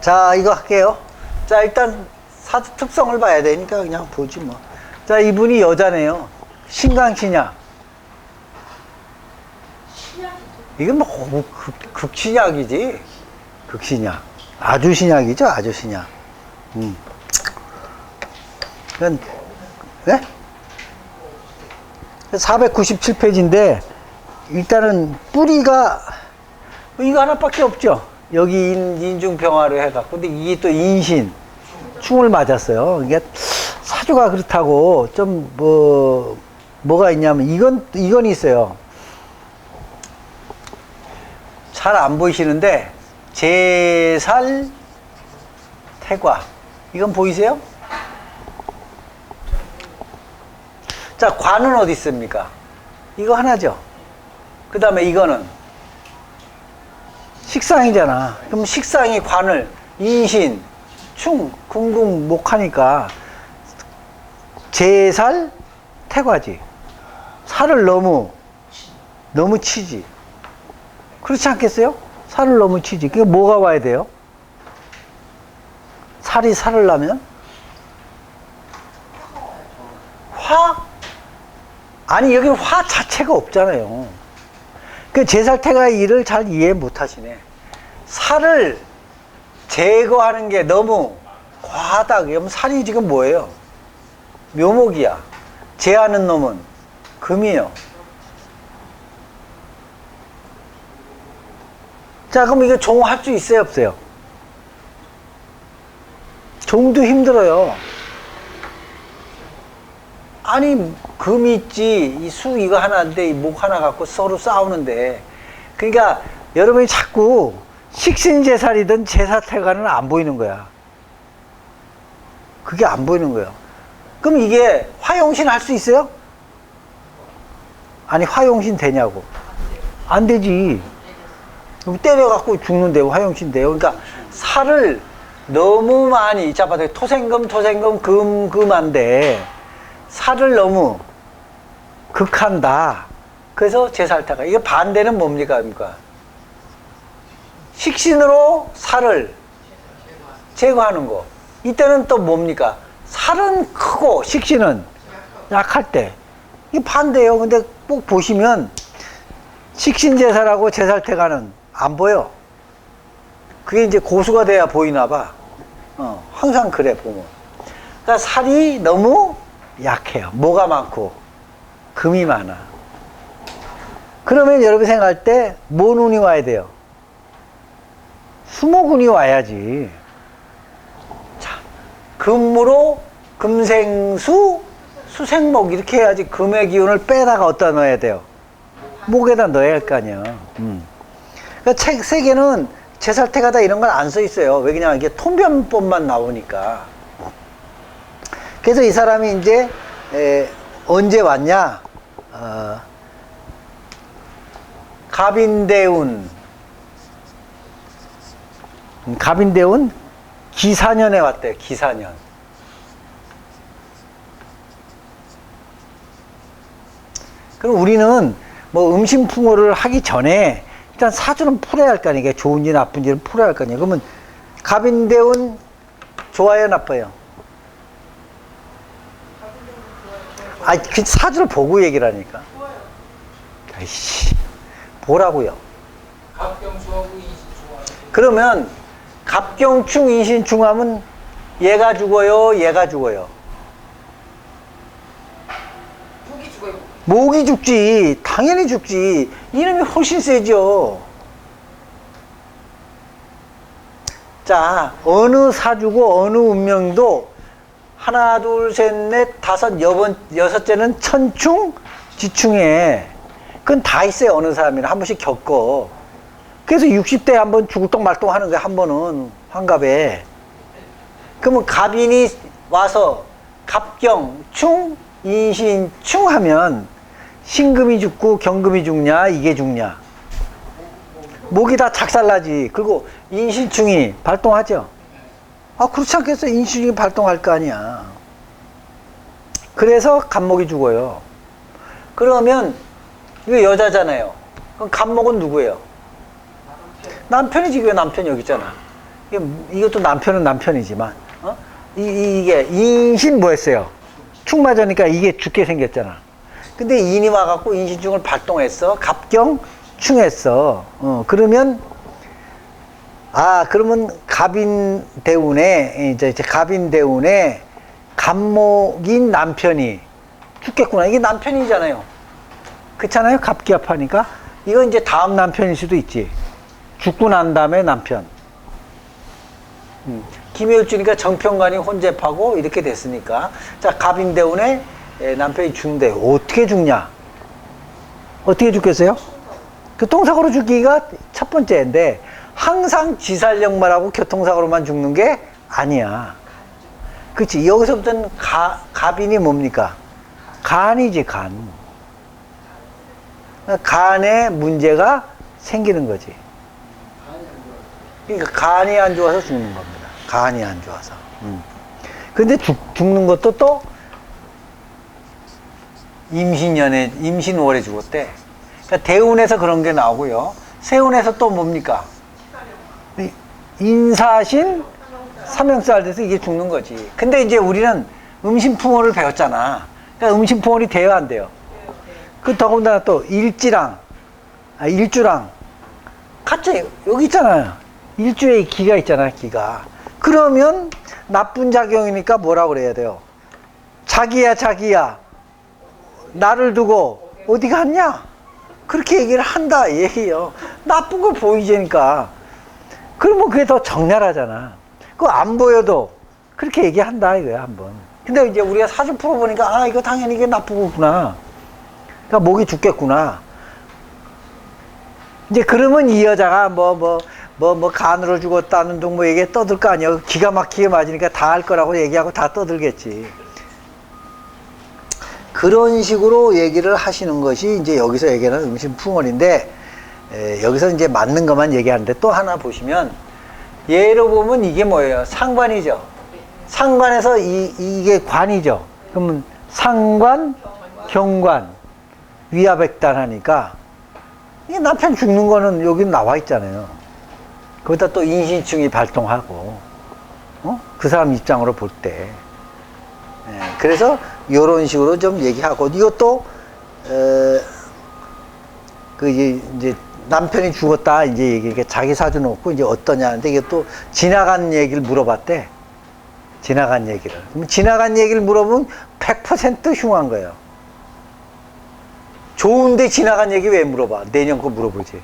자, 이거 할게요. 자, 일단 사주 특성을 봐야 되니까 그냥 보지 뭐. 자, 이분이 여자네요. 신강신약. 이건 뭐 어, 극, 극신약이지. 극신약. 아주 신약이죠, 아주 신약. 음. 네? 497페이지인데, 일단은 뿌리가, 이거 하나밖에 없죠. 여기 인, 인중평화로 해갖고. 근데 이게 또 인신, 충을 맞았어요. 이게 사주가 그렇다고 좀 뭐, 뭐가 있냐면, 이건, 이건 있어요. 잘 안 보이시는데, 제살 태과. 이건 보이세요? 자, 관은 어디 있습니까? 이거 하나죠. 그 다음에 이거는 식상이잖아. 그럼 식상이 관을 인신, 충, 궁궁, 목하니까 제살 태과지. 살을 너무 너무 치지. 그렇지 않겠어요? 살을 너무 치지. 그게 뭐가 와야 돼요? 살이 살을 나면 화? 아니 여기 화 자체가 없잖아요. 그 제살태가 일을 잘 이해 못 하시네. 살을 제거하는 게 너무 과하다. 그러면 살이 지금 뭐예요? 묘목이야. 제하는 놈은 금이에요. 자, 그럼 이거 종 할 수 있어요, 없어요? 종도 힘들어요. 아니, 금이 있지, 이 수 이거 하나인데, 이 목 하나 갖고 서로 싸우는데. 그러니까 여러분이 자꾸 식신 제살이든 제사 태가는 안 보이는 거야. 그게 안 보이는 거예요. 그럼 이게 화용신 할 수 있어요? 아니, 화용신 되냐고. 안 되지. 그럼 때려갖고 죽는데 화용신데요. 그러니까 살을 너무 많이 잡아도 토생금 토생금 금 금한데 살을 너무 극한다. 그래서 제살타가 이게 반대는 뭡니까? 그러니까 식신으로 살을 제거하는 거. 이때는 또 뭡니까? 살은 크고 식신은 약할 때. 이게 반대예요. 근데 꼭 보시면 식신제사라고 제살태가는 안 보여. 그게 이제 고수가 돼야 보이나 봐. 어, 항상 그래, 보면. 그러니까 살이 너무 약해요. 뭐가 많고, 금이 많아. 그러면 여러분 생각할 때, 뭔 운이 와야 돼요? 수목운이 와야지. 자, 금으로 금생수, 수생목 이렇게 해야지 금의 기운을 빼다가 어디다 넣어야 돼요? 목에다 넣어야 할 거 아니야. 음. 그러니까 책 세계는 제살태가다 이런 건 안 써 있어요. 왜 그냥 이게 통변법만 나오니까. 그래서 이 사람이 이제 에, 언제 왔냐? 어, 갑인대운. 음, 갑인대운 기사년에 왔대. 기사년. 그럼 우리는 뭐 음심풍어를 하기 전에 일단 사주는 풀어야 할 거 아니에요. 좋은지 나쁜지를 풀어야 할 거 아니에요. 그러면 갑인대운 좋아요, 나빠요? 아, 그 사주를 보고 얘기를 하니까. 아이씨, 보라고요. 그러면 갑경충, 인신충하면 얘가 죽어요, 얘가 죽어요. 목이 죽어요. 목이 죽지. 당연히 죽지. 이놈이 훨씬 세죠. 자, 어느 사주고 어느 운명도 하나, 둘, 셋, 넷, 다섯, 여번, 여섯째는 천충, 지충에. 그건 다 있어요. 어느 사람이나 한 번씩 겪어. 그래서 60대에 한번 죽을 똥 말똥 하는 거야. 한 번은 환갑에. 그러면 갑인이 와서 갑경, 충, 인신, 충 하면 신금이 죽고 경금이 죽냐, 이게 죽냐. 목이 다 작살나지. 그리고 인신충이 발동하죠. 아, 그렇지 않겠어? 인신충이 발동할 거 아니야. 그래서 간목이 죽어요. 그러면, 이거 여자잖아요. 그럼 간목은 누구예요? 남편이지, 왜 남편이 여기 있잖아. 이게, 이것도 남편은 남편이지만, 어? 이, 이- 이게, 인신 뭐였어요? 축 맞으니까 이게 죽게 생겼잖아. 근데 인이 와갖고 인신충을 발동했어. 갑경 충했어. 어, 그러면, 아, 그러면 갑인 대운에, 이제 갑인 대운에 갑목인 남편이 죽겠구나. 이게 남편이잖아요. 그렇잖아요. 갑기합하니까. 이거 이제 다음 남편일 수도 있지. 죽고 난 다음에 남편. 음. 김효주니까 정평관이 혼접하고 이렇게 됐으니까. 자, 갑인 대운에 에, 남편이 죽는데 어떻게 죽냐? 어떻게 죽겠어요? 교통사고로 죽기가 첫 번째인데 항상 지살력말하고 교통사고로만 죽는 게 아니야. 그치. 여기서부터는 가, 갑인이 뭡니까? 간이지, 간. 간에 문제가 생기는 거지. 그러니까 간이 안 좋아서 죽는 겁니다. 간이 안 좋아서. 음. 근데 죽, 죽는 것도 또 임신년에, 임신월에 죽었대. 그러니까 대운에서 그런 게 나오고요. 세운에서 또 뭡니까? 이 인사신 삼형살 돼서 이게 죽는 거지. 근데 이제 우리는 음신풍월을 배웠잖아. 그러니까 음신풍월이 돼야 안 돼요. 그 더군다나 또 일지랑, 아, 일주랑 같이 여기 있잖아요. 일주에 기가 있잖아요, 기가. 그러면 나쁜 작용이니까 뭐라 그래야 돼요? 자기야, 자기야. 나를 두고 어디 갔냐? 그렇게 얘기를 한다, 이 얘기예요. 나쁜 거 보이자니까. 그러면 그게 더 적나라하잖아. 그거 안 보여도 그렇게 얘기한다, 이거야, 한번. 근데 이제 우리가 사주 풀어보니까, 아, 이거 당연히 이게 나쁘구나. 그러니까 목이 죽겠구나. 이제 그러면 이 여자가 뭐 뭐 뭐 뭐 간으로 죽었다는 둥뭐 얘기 떠들 거 아니야. 기가 막히게 맞으니까 다 할 거라고 얘기하고 다 떠들겠지. 그런 식으로 얘기를 하시는 것이 이제 여기서 얘기하는 음식풍월인데 에, 여기서 이제 맞는 것만 얘기하는데 또 하나 보시면 예로 보면 이게 뭐예요? 상관이죠. 상관에서 이, 이게 관이죠. 그러면 상관, 경관, 위아백단 하니까 이게 남편 죽는 거는 여기 나와 있잖아요. 거기다 또 인신충이 발동하고, 어? 그 사람 입장으로 볼 때. 예, 그래서 이런 식으로 좀 얘기하고, 이것도, 에, 그 이제 남편이 죽었다 이제 얘기, 자기 사주 놓고 이제 어떠냐는데 이게 또 지나간 얘기를 물어봤대. 지나간 얘기를. 그럼 지나간 얘기를 물어보면 100% 흉한 거예요. 좋은데 지나간 얘기 왜 물어봐? 내년 거 물어보지.